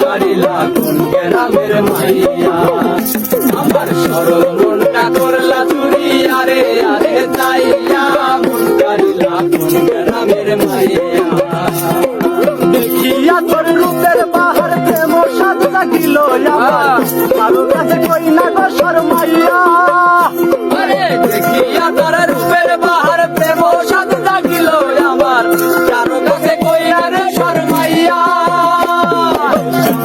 করিলা কোন গ্রামের মাইয়া। আমার সরল মনটা করলা চুরি আরে আরে তাইয়া। মন করিলা কোন গ্রামের মাইয়া। দেখিয়া তোর রূপের বাহার প্রেম সাত লাগিল আমার। কাছে কই না গো শর্মাইয়া। আরে দেখিয়া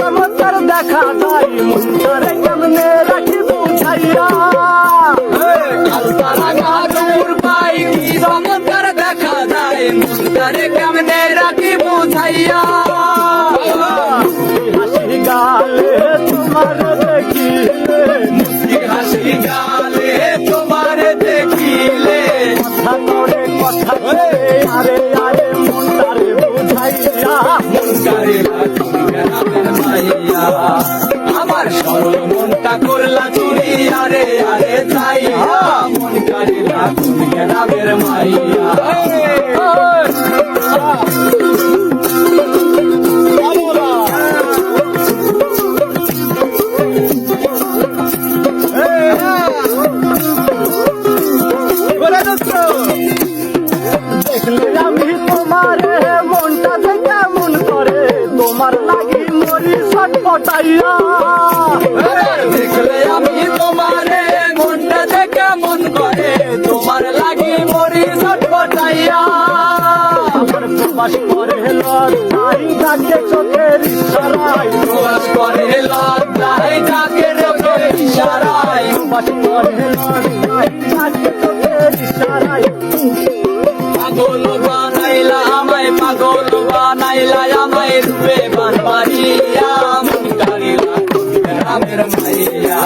চমৎকার দেখা যায়? মুন্তারে কেমনে রাখি বুঝাইয়া? মুস্তারে কেমনে রাখি বুঝাইয়া। হাসি গালে তোমার দেখিলে। হাসি গালে তোমার দেখিলে। কথা করে কথা আরে আরে মুন্তারে বুঝাইয়া। মনকারিলা তুমি গ্রামের মাইয়া। আমার সরল মনটা করলা চুরি আরে আরে চাইয়া মন কারিলা তুমি গ্রামের মাইয়া। তোমার লাগি মরি ছটপটাইয়া দেখলে আমি তোমারে মনটা দেখে মন করে তোমার লাগি মরি ছটপটাইয়া আমার প্রবাস করে লড়াই ডাকে চোখের ইশারায়। প্রবাস করে লজ্জায় ডাকে রেখে ইশারায়। প্রবাস করে লড়াই ডাকে চোখের ইশারায়। পাগল পাগল বানাইলা আমায় রূপে বানবাড়িয়া মন কারিলা গ্রামের মাইয়া।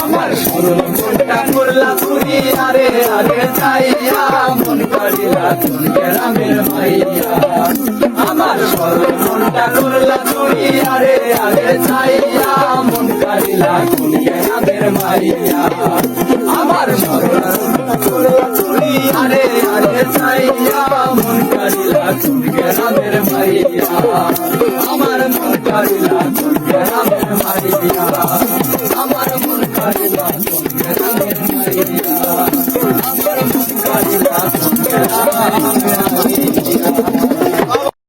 আমার সরল মনটা করলা চুরি আরে আরে চাইয়া মন কারিলা কোন গ্রামের মাইয়া। আমার সরল মনটা করলা চুরি আরে আরে চাইয়া মন কারিলা কোন গ্রামের মাইয়া। গ্রামের মাইয়া আমার মন